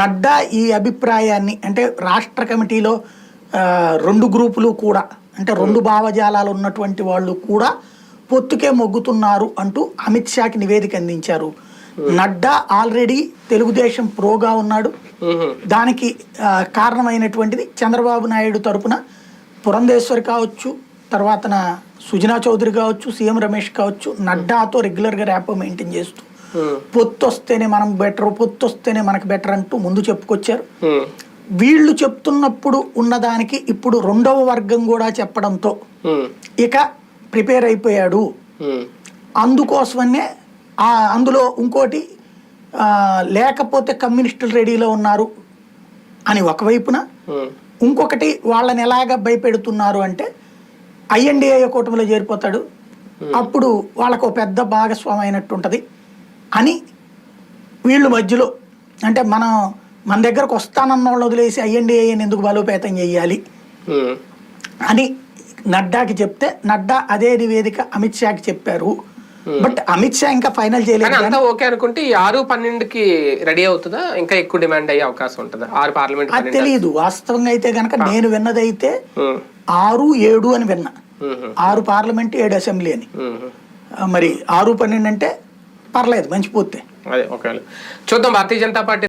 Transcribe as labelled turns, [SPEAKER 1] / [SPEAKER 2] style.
[SPEAKER 1] నడ్డా ఈ అభిప్రాయాన్ని అంటే రాష్ట్ర కమిటీలో రెండు గ్రూపులు కూడా అంటే రెండు భావజాలాలు ఉన్నటువంటి వాళ్ళు కూడా పొత్తుకే మొగ్గుతున్నారు అంటూ అమిత్ షాకి నివేదిక అందించారు నడ్డా ఆల్రెడీ తెలుగుదేశం ప్రోగా ఉన్నాడు. దానికి కారణమైనటువంటిది చంద్రబాబు నాయుడు తరపున పురంధేశ్వరి కావచ్చు తర్వాతన సుజనా చౌదరి కావచ్చు సీఎం రమేష్ కావచ్చు నడ్డాతో రెగ్యులర్గా ర్యాపో మెయింటైన్ చేస్తూ. పొత్తు వస్తేనే మనం బెటర్ పొత్తు వస్తేనే మనకు బెటర్ అంటూ ముందు చెప్పుకొచ్చారు. వీళ్ళు చెప్తున్నప్పుడు ఉన్నదానికి ఇప్పుడు రెండవ వర్గం కూడా చెప్పడంతో. ఇక ప్రిపేర్ అయిపోయాడు. అందుకోసమనే ఆ అందులో ఇంకోటి లేకపోతే కమ్యూనిస్టులు రెడీలో ఉన్నారు అని ఒకవైపున. ఇంకొకటి వాళ్ళని ఎలాగ భయపెడుతున్నారు అంటే ఐఎన్డిఏ కూటమిలో చేరిపోతాడు అప్పుడు వాళ్ళకు ఒక పెద్ద భాగస్వామి అయినట్టు ఉంటుంది అని వీళ్ళు మధ్యలో అంటే మనం మన దగ్గరకు వస్తానన్న వాళ్ళు వదిలేసి ఐఎన్డిఏని ఎందుకు బలోపేతం చేయాలి. అని నడ్డాకి చెప్తే నడ్డా అదే నివేదిక అమిత్ షాకి చెప్పారు. బట్ అమిత్ షా ఇంకా ఫైనల్ చేయలేదు
[SPEAKER 2] ఓకే అనుకుంటే ఈ ఆరు పన్నెండుకి రెడీ అవుతుందా? ఇంకా ఎక్కువ డిమాండ్ అయ్యే అవకాశం ఉంటుందా? ఆరు పార్లమెంట్
[SPEAKER 1] అది తెలియదు వాస్తవంగా అయితే కనుక నేను విన్నదైతే. ఆరు ఏడు అని విన్నా. ఆరు పార్లమెంట్ ఏడు అసెంబ్లీ అని. మరి ఆరు పన్నెండు అంటే పర్లేదు మంచి పూర్తి
[SPEAKER 2] అదే ఒకవేళ. చూద్దాం భారతీయ జనతా పార్టీ